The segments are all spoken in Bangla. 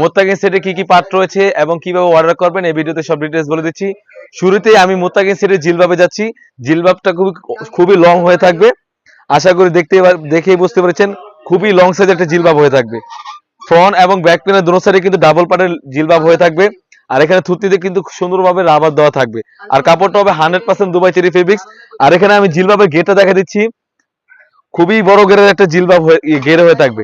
মোত্তাকিন সেটে কি কি পার্ট রয়েছে এবং কীভাবে অর্ডার করবেন এই ভিডিওতে সব ডিটেলস বলে দিচ্ছি। শুরুতেই আমি মোত্তাকিন সেটের জিলবাবে যাচ্ছি। জিলবাবটা খুবই খুবই লং হয়ে থাকবে। আশা করি দেখতে দেখেই বুঝতে পেরেছেন খুবই লং সাইজ একটা জিলবাব হয়ে থাকবে। ফ্রন্ট এবং ব্যাক প্যানের দোনো সাইডে কিন্তু ডাবল পার্টের জিলবাব হয়ে থাকবে। আর এখানে থুতিতে কিন্তু সুন্দরভাবে রাবার দেওয়া থাকবে। আর কাপড়টা হবে hundred percent Dubai cherry fabrics আর এখানে আমি জিলবাবের গেটটা দেখা দিচ্ছি। খুবই বড় গেরের একটা জিলবাব হয়ে ইয়ে, গেরে হয়ে থাকবে।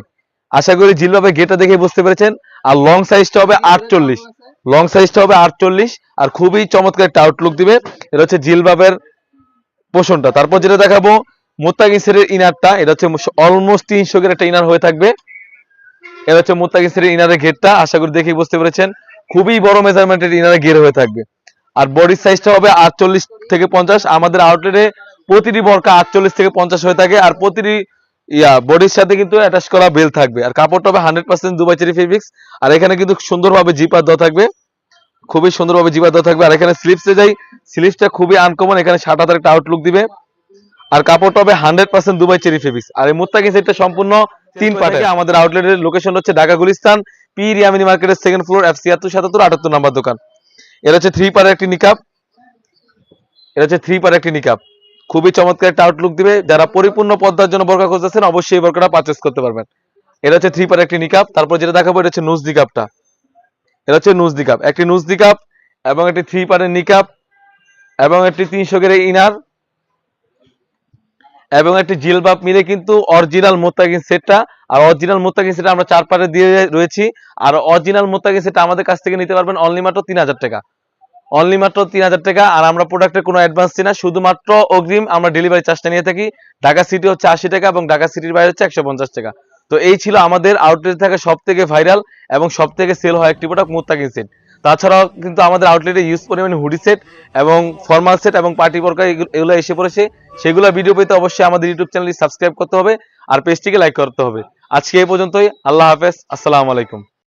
আশা করি জিল জিলবাবের গেটটা দেখে বুঝতে পেরেছেন। আর লং সাইজটা হবে আটচল্লিশ। লং সাইজটা হবে আটচল্লিশ। আর খুবই চমৎকার একটা আউটলুক দিবে। এটা হচ্ছে জিল জিলবাবের পোষণটা। তারপর যেটা দেখাবো মোত্তাকিসের ইনারটা এটা হচ্ছে অলমোস্ট তিনশো গ্রের একটা ইনার হয়ে থাকবে। এটা হচ্ছে মোত্তাকিসের ইনারের ঘেরটা আশা করি দেখেই বুঝতে পেরেছেন। খুবই বড় মেজারমেন্টের ইনারের ঘের হয়ে থাকবে। আর বডির সাইজটা হবে আটচল্লিশ থেকে পঞ্চাশ। আমাদের আউটলেটে প্রতিটি বরকা আটচল্লিশ থেকে পঞ্চাশ হয়ে থাকে। আর প্রতিটি ইয়া বডির সাথে কিন্তু অ্যাটাচ করা বেল থাকবে। আর কাপড়টা হবে hundred percent Dubai cherry fabrics আর এখানে কিন্তু সুন্দরভাবে জিপার দেওয়া থাকবে। খুবই সুন্দরভাবে জিপার দেওয়া থাকবে। আর এখানে স্লিপসে যাই স্লিপসটা খুবই আনকমন এখানে সাত হাজার একটা আউটলুক দিবে। আর কাপড়টা হবে hundred percent Dubai cherry fabrics আর এই মুত্তাকি সেটটা সম্পূর্ণ তিন পার্টে আমাদের আউটলেটের লোকেশন হচ্ছে ঢাকা গুলিস্তান পি রিয়ামিনি মার্কেটের সেকেন্ড ফ্লোর এফ ছিয়াত্তর সাতাত্তর আটাত্তর নাম্বার দোকান। এটা হচ্ছে থ্রি পারের একটি নিকাপ এটা হচ্ছে থ্রি পারের একটি নিকাপ খুবই চমৎকার একটা আউটলুক দিবে। যারা পরিপূর্ণ পদ্মার জন্য বরকা খুঁজতেছেন অবশ্যই এই বরকাটা পারচেস করতে পারবেন। এটা হচ্ছে থ্রি পারের একটি নিকাপ তারপর যেটা দেখাবো এটা হচ্ছে নুজ নিকাপটা এটা হচ্ছে নুজ নিকাপ একটি নুজ নিকাপ এবং একটি থ্রি পারের নিকাপ এবং একটি তিনশো গেরে ইনার এবং একটি জিলবাব মিলে কিন্তু অরিজিনাল মোত্তাকিন সেটটা। আর অরিজিনাল মোত্তাকিন সেটটা আমরা চার পারে দিয়ে রয়েছি। আর অরিজিনাল মোত্তাকিন সেটটা আমাদের কাছ থেকে নিতে পারবেন অনলি মাত্র তিন হাজার টাকা। অনলি মাত্র তিন হাজার টাকা, আর আমরা প্রোডাক্টের কোনো অ্যাডভান্স দিই না, শুধুমাত্র অগ্রিম আমরা ডেলিভারি চার্জটা নিয়ে থাকি। ঢাকা সিটি হচ্ছে আশি টাকা এবং ঢাকা সিটির বাইরে হচ্ছে একশো পঞ্চাশ টাকা। তো এই ছিল আমাদের আউটলেট থাকা সব থেকে ভাইরাল এবং সব থেকে সেল হয় একটি প্রোডাক্ট মোত্তাকিন সেট। তাছাড়াও কিন্তু আমাদের আউটলেটে ইউজ পরিমাণে হুডি সেট এবং ফর্মাল সেট এবং পার্টি বর্কা এগুলো এসে পড়েছে। সেগুলো ভিডিও পেতে অবশ্যই আমাদের ইউটিউব চ্যানেলটি সাবস্ক্রাইব করতে হবে, আর পেজটিকে লাইক করতে হবে। আজকে এই পর্যন্তই, আল্লাহ হাফেজ, আসসালামু আলাইকুম।